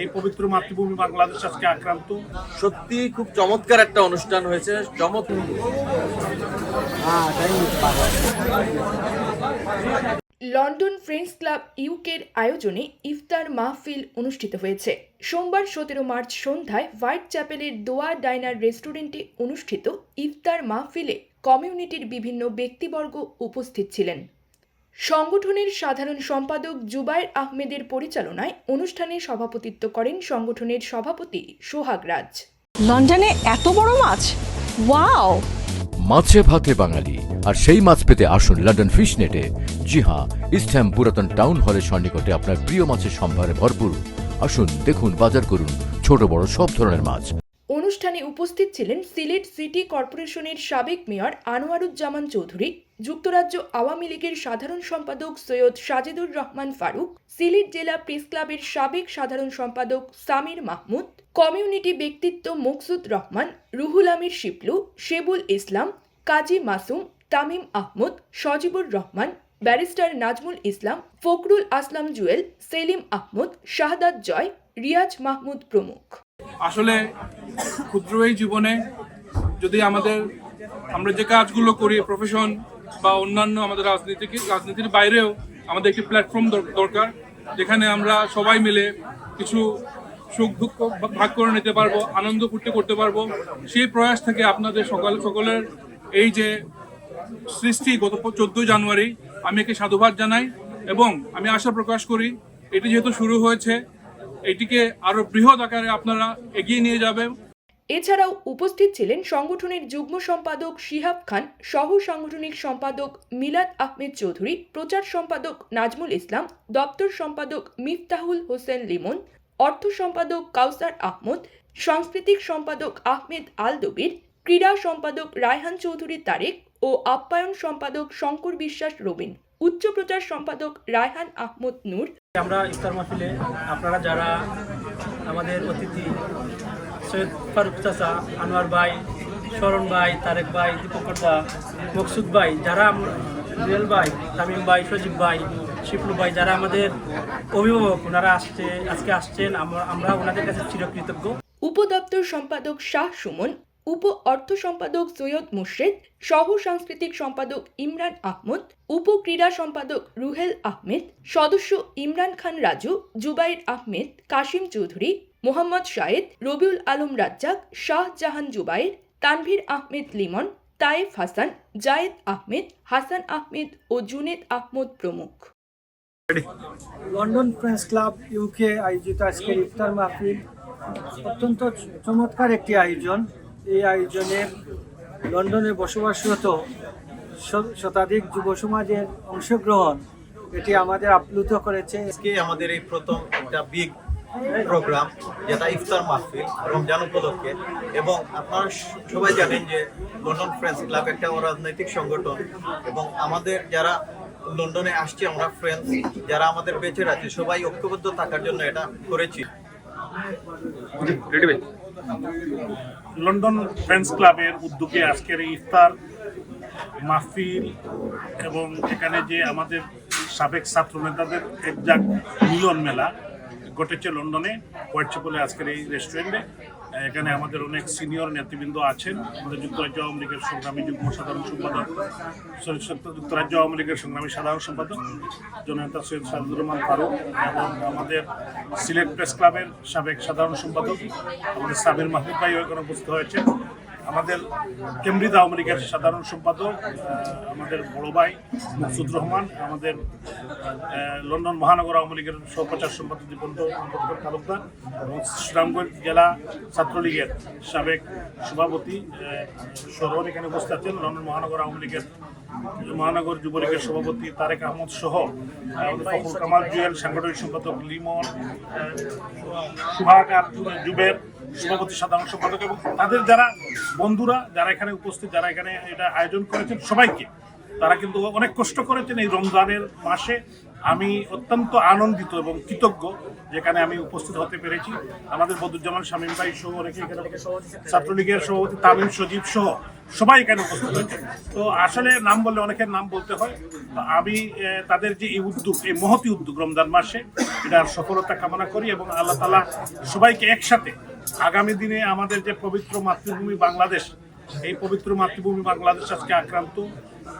এই পবিত্র মাতৃভূমি বাংলাদেশ আজকে আক্রান্ত। সত্যি খুব চমৎকার একটা অনুষ্ঠান হয়েছে চমৎকার লন্ডন ফ্রেন্ডস ক্লাব ইউকের আয়োজনে ইফতার মাহফিল অনুষ্ঠিত হয়েছে। সোমবার সতেরো মার্চ সন্ধ্যায় হোয়াইট চ্যাপেলের দোয়া ডাইনার রেস্টুরেন্টে অনুষ্ঠিত ইফতার মাহফিলে কমিউনিটির বিভিন্ন ব্যক্তিবর্গ উপস্থিত ছিলেন। সংগঠনের সাধারণ সম্পাদক জুবায়ের আহমেদের পরিচালনায় অনুষ্ঠানে সভাপতিত্ব করেন সংগঠনের সভাপতি সোহাগ রাজ। লন্ডনে এত বড় মাছ? ওয়াও! মাছে ভাতে বাঙালি আর সেই মাছ পেতে আসুন লন্ডন ফিশ নেটে জি হ্যাঁ ইস্টহ্যাম পুরাতন টাউন হলের সন্নিকটে আপনার প্রিয় মাছের সম্ভারে ভরপুর। আসুন দেখুন বাজার করুন ছোট বড় সব ধরনের মাছ। অনুষ্ঠানে উপস্থিত ছিলেন সিলেট সিটি কর্পোরেশনের সাবেক মেয়র আনোয়ারুজ্জামান চৌধুরী, যুক্তরাজ্য আওয়ামী লীগের সাধারণ সম্পাদক সৈয়দ সাজেদুর রহমান ফারুক, সিলেট জেলা প্রেস ক্লাবের সাবেক সাধারণ সম্পাদক সামির মাহমুদ, কমিউনিটি ব্যক্তিত্ব মকসুদ রহমান, রুহুল আমির শিপলু, শেবুল ইসলাম, কাজী মাসুম, তামিম আহমদ, সজিবুর রহমান, ব্যারিস্টার নাজমুল ইসলাম, ফখরুল আসলাম জুয়েল, সেলিম আহমদ, শাহাদাত জয়, রিয়াজ মাহমুদ প্রমুখ। আসলে ক্ষুদ্র এই জীবনে যদি আমাদের, আমরা যে কাজগুলো করি প্রফেশন বা অন্যান্য আমাদের রাজনীতি রাজনীতির বাইরেও আমাদের একটি প্ল্যাটফর্ম দরকার, যেখানে আমরা সবাই মিলে কিছু সুখ দুঃখ ভাগ করে নিতে পারব, আনন্দ ফুর্তি করতে পারব, সেই প্রয়াস থেকে আপনাদের সকাল, সকলের এই যে সৃষ্টি গত চোদ্দই জানুয়ারি, আমি একে সাধুবাদ জানাই এবং আমি আশা প্রকাশ করি এটি যেহেতু শুরু হয়েছে এটিকে আরও বৃহৎ আকারে আপনারা এগিয়ে নিয়ে যাবেন। এছাড়াও উপস্থিত ছিলেন সংগঠনের যুগ্ম সম্পাদক শিহাব খান, সহ সাংগঠনিক সম্পাদক মিলাদ আহমেদ চৌধুরী, প্রচার সম্পাদক নাজমুল ইসলাম, দপ্তর সম্পাদক মিফতাহুল হোসেন লিমন, অর্থ সম্পাদক কাউসার আহমদ, সাংস্কৃতিক সম্পাদক আহমেদ আল দবির ক্রীড়া সম্পাদক রায়হান চৌধুরী তারেক ও আপ্যায়ন সম্পাদক শঙ্কর বিশ্বাস রবিন। উচ্চ প্রচার সম্পাদক রায়হান আহমদ নূর। আমরা ইফতার মাহফিলে আপনারা যারা আমাদের অতিথি সৈয়দ ফারুক চাচা আনোয়ার ভাই শরণ ভাই তারেক ভাই দীপঙ্কর দা মকসুদ ভাই যারা রিয়েল ভাই তামিম ভাই সজীব ভাই শিপলু ভাই যারা আমাদের অভিভাবক ওনারা আসছে আজকে আসছেন আমরা আমরা ওনাদের কাছে চিরকৃতজ্ঞ। উপদপ্তর সম্পাদক শাহ সুমন উপ অর্থ সম্পাদক সৈয়দ মুর্শেদ সহ সাংস্কৃতিক সম্পাদক ইমরান আহমদ উপ ক্রীড়া সম্পাদক রুহেল আহমেদ সদস্য ইমরান খান রাজু জুবাইর আহমেদ কাশিম চৌধুরী মোহাম্মদ শাহেদ রবিউল আলম রাজ্জাক শাহজাহান জুবাইর তানভীর আহমেদ লিমন তায়েফ হাসান জায়েদ আহমেদ হাসান আহমেদ ও জুনেদ আহমদ প্রমুখ। লন্ডন ফ্রেন্ডস ক্লাব ইউকে আয়োজিত আজকের ইফতার মাহফিল অত্যন্ত চমৎকার একটি আয়োজন। এই আয়োজনে লন্ডনে বসবাসরত শতাধিক যুব সমাজের অংশগ্রহণ এটি আমাদের আপ্লুত করেছে। আজকে আমাদের এই প্রথম একটা বিগ প্রোগ্রাম যেটা ইফতার মাহফিল রমজান উপলক্ষে। এবং আপনারা সবাই জানেন যে লন্ডন ফ্রেন্ডস ক্লাব একটা অরাজনৈতিক সংগঠন। এবং আমাদের যারা লন্ডনে আসছে আমরা ফ্রেন্ডস যারা আমাদের বেঁচে আছে সবাই ঐক্যবদ্ধ থাকার জন্য এটা করেছি। লন্ডন ফ্রেন্ডস ক্লাবের উদ্যোগে আজকের এই ইফতার মাহফিল এবং এখানে যে আমাদের সাবেক ছাত্র নেতাদের একজাক মিলন মেলা ঘটেছে লন্ডনে হোয়াইট চ্যাপেলে আজকের এই রেস্টুরেন্টে এখানে আমাদের অনেক সিনিয়র নেতৃবৃন্দ আছেন। আমাদের যুক্তরাজ্য আওয়ামী লীগের সংগ্রামী যুগ্ম সাধারণ সম্পাদক যুক্তরাজ্য আওয়ামী লীগের সংগ্রামী সাধারণ সম্পাদক, জননেতা সৈয়দ সাদুর রহমান ফারুক এবং আমাদের সিলেট প্রেস ক্লাবের সাবেক সাধারণ সম্পাদক, আমাদের সাবির মাহমুদ ভাই এখানে উপস্থিত হয়েছে আমাদের কেমব্রিজ আওয়ামী লীগের সাধারণ সম্পাদক আমাদের বড় ভাই মকসুদ রহমান, আমাদের লন্ডন মহানগর আওয়ামী লীগের সহপ্রচার সম্পাদক দীপন্ত তালুকদার এবং সুনামগঞ্জ জেলা ছাত্রলীগের সাবেক সভাপতি সরোয়ার এখানে উপস্থিত আছেন, লন্ডন মহানগর আওয়ামী লীগের মহানগর যুবলীগের সভাপতি তারেক আহমদ সহ ফখর কামাল জুয়েল সাংগঠনিক সম্পাদক লিমন আহ, যুবের সভাপতি সাধারণ সম্পাদক এবং তাদের যারা বন্ধুরা যারা এখানে উপস্থিত যারা এখানে এটা আয়োজন করেছেন সবাইকে তারা কিন্তু অনেক কষ্ট করেছেন এই রমজানের মাসে। আমি অত্যন্ত আনন্দিত এবং কৃতজ্ঞ যেখানে আমি উপস্থিত হতে পেরেছি। আমাদের বদুজ্জামান শামীম ভাই সহ অনেকে এখানে ছাত্রলীগের সভাপতি, তামিম সজীব সহ সবাই এখানে উপস্থিত হয়েছে। তো আসলে নাম বললে অনেকের নাম বলতে হয়। তো আমি তাদের যে এই উদ্যোগ, এই মহতি উদ্যোগ রমজান মাসে, এটার সফলতা কামনা করি এবং আল্লাহ তালা সবাইকে একসাথে আগামী দিনে আমাদের যে পবিত্র মাতৃভূমি বাংলাদেশ, এই পবিত্র মাতৃভূমি বাংলাদেশ আজকে আক্রান্ত,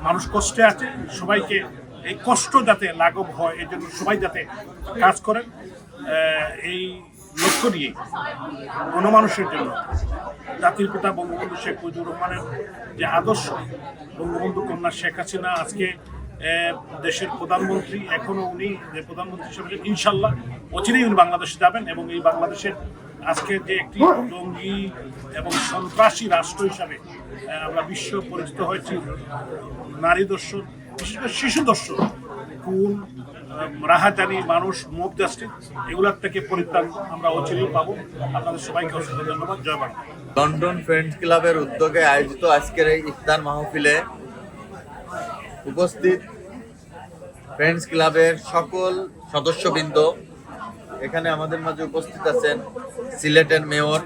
মানুষ কষ্টে আছে, সবাইকে এই কষ্ট যাতে লাঘব হয়, এই জন্য সবাই যাতে কাজ করেন এই লক্ষ্য নিয়ে, গণমানুষের জন্য। জাতির পিতা বঙ্গবন্ধু শেখ মুজিবুর রহমানের যে আদর্শ, বঙ্গবন্ধু কন্যা শেখ হাসিনা আজকে দেশের প্রধানমন্ত্রী, এখনও উনি যে প্রধানমন্ত্রী হিসেবে ইনশাল্লাহ অচিরেই উনি বাংলাদেশে যাবেন এবং এই বাংলাদেশের আজকে যে একটি জঙ্গি এবং সন্ত্রাসী রাষ্ট্র হিসাবে আমরা বিশ্ব পরিচিত হয়েছি, নারী দর্শন বিশেষ শিশু দর্শন খুন আহ, রাহাজানি মানুষ মুভ জাস্টিস এগুলোর থেকে পরিত্রাণ আমরা অচিরেই পাবো। আপনাদের সবাইকে অসংখ্য ধন্যবাদ। জয় বাংলা। লন্ডন ফ্রেন্ডস ক্লাবের উদ্যোগে আয়োজিত আজকের এই ইফতার মাহফিলে উপস্থিত ফ্রেন্ডস ক্লাবের সকল সদস্যবৃন্দ এখানে আমাদের মাঝে উপস্থিত আছেন সিলেটের মেয়র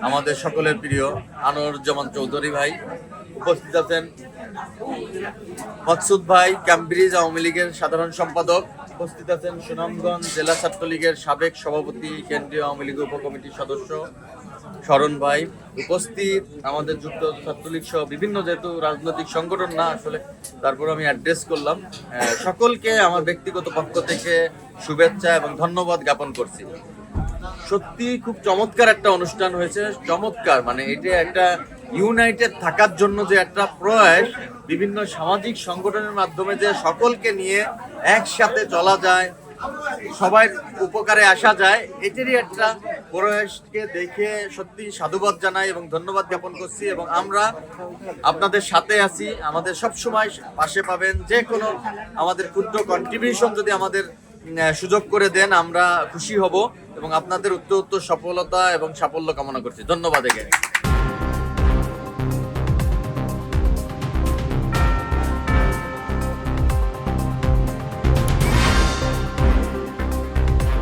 আমাদের সকলের প্রিয় আনোয়ারুজ্জামান চৌধুরী ভাই উপস্থিত আছেন মকসুদ ভাই ক্যামব্রিজ আওয়ামী লীগের সাধারণ সম্পাদক। উপস্থিত আছেন সুনামগঞ্জ জেলা ছাত্রলীগের সাবেক সভাপতি, কেন্দ্রীয় আওয়ামী লীগ উপকমিটির সদস্য শরণ ভাই। উপস্থিত আমাদের যুক্ত ছাত্রলীগ সহ বিভিন্ন যেহেতু রাজনৈতিক সংগঠন না, আসলে তারপর আমি অ্যাড্রেস করলাম। সকলকে আমার ব্যক্তিগত পক্ষ থেকে শুভেচ্ছা এবং ধন্যবাদ জ্ঞাপন করছি। সত্যি খুব চমৎকার একটা অনুষ্ঠান হয়েছে। চমৎকার মানে এটা একটা ইউনাইটেড থাকার জন্য যে একটা প্রয়াস, বিভিন্ন সামাজিক সংগঠনের মাধ্যমে যে সকলকে নিয়ে একসাথে চলা যায় সবার উপকারে আসা যায়, এটারই একটা প্রয়াসকে দেখে সত্যি সাধুবাদ জানাই এবং ধন্যবাদ জ্ঞাপন করছি এবং আমরা আপনাদের সাথে আছি। আমাদের সব সময় পাশে পাবেন যে কোনো আমাদের ক্ষুদ্র কন্ট্রিবিউশন যদি আমাদের সুযোগ করে দেন, আমরা খুশি হব এবং আপনাদের উত্তর উত্তর সফলতা এবং সাফল্য কামনা করছি। ধন্যবাদ এগে